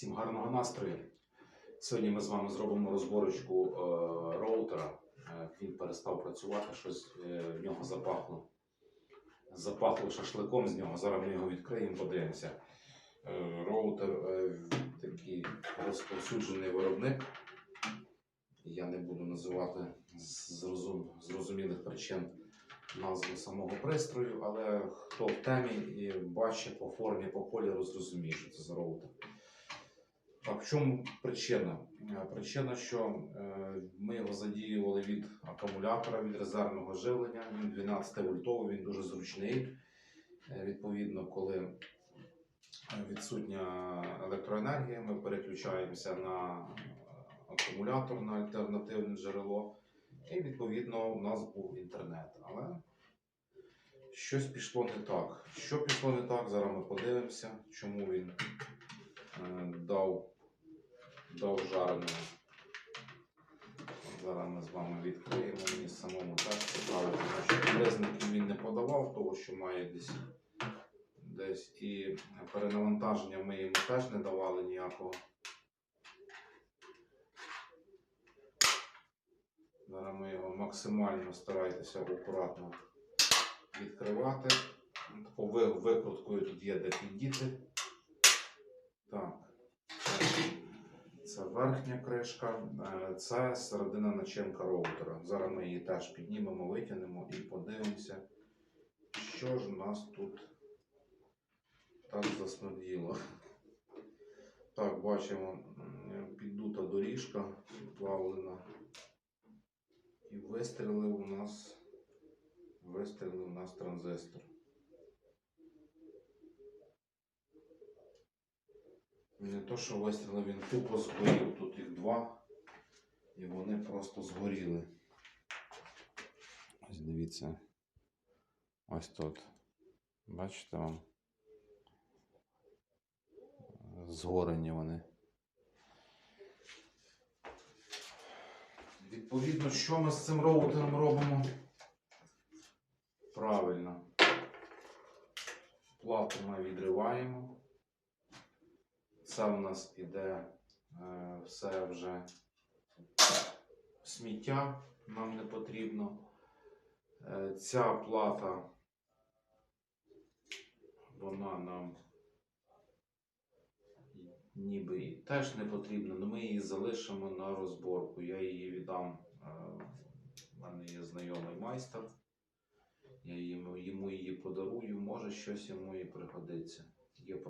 Всім гарного настрою. Сьогодні ми з вами зробимо розборочку е, роутера. Е, він перестав працювати, щось е, в нього запахло. Запахло шашликом з нього. Зараз ми його відкриємо, подивимося. Е, роутер е, такий розповсюджений виробник. Я не буду називати з зрозум- зрозумілих причин назву самого пристрою, але хто в темі і бачить по формі, по кольору, зрозуміє, що це за роутер. А в чому причина? Е, Причина, що е, ми його задіювали від акумулятора, від резервного живлення. Він 12 вольтовий, він дуже зручний. Е, Відповідно, коли відсутня електроенергія, ми переключаємося на акумулятор, на альтернативне джерело. І відповідно у нас був інтернет. Але щось пішло не так. Що пішло не так, зараз ми подивимося, чому він дав, дав жареного. Зараз ми з вами відкриємо. Мені самому теж цікаво, тому що признаків він не подавав, того, що має десь. Десь і перенавантаження ми йому теж не давали ніякого. Зараз ми його максимально старайтеся акуратно відкривати. Таку викруткою тут є де піддіти. Так. Це- верхня кришка, е, це середина начинка роутера. Зараз ми її теж піднімемо, витягнемо і подивимося, що ж у нас тут так засмерділо. Так, бачимо, піддута доріжка плавлена. І вистрілив у нас вистрілив у нас транзистор. Не то, що вистрілив, він тупо згорів. Тут їх два. І вони просто згоріли. Ось дивіться. Ось тут. Бачите вам? Згорені вони. Відповідно, що ми з цим роутером робимо? Правильно. Плату ми відриваємо. Це у нас іде е, все вже сміття, нам не потрібно. Е, ця плата, вона нам ніби теж не потрібна, але ми її залишимо на розборку. Я її віддам. е, в мене є знайомий майстер. Я йому її подарую, може щось йому і пригодиться.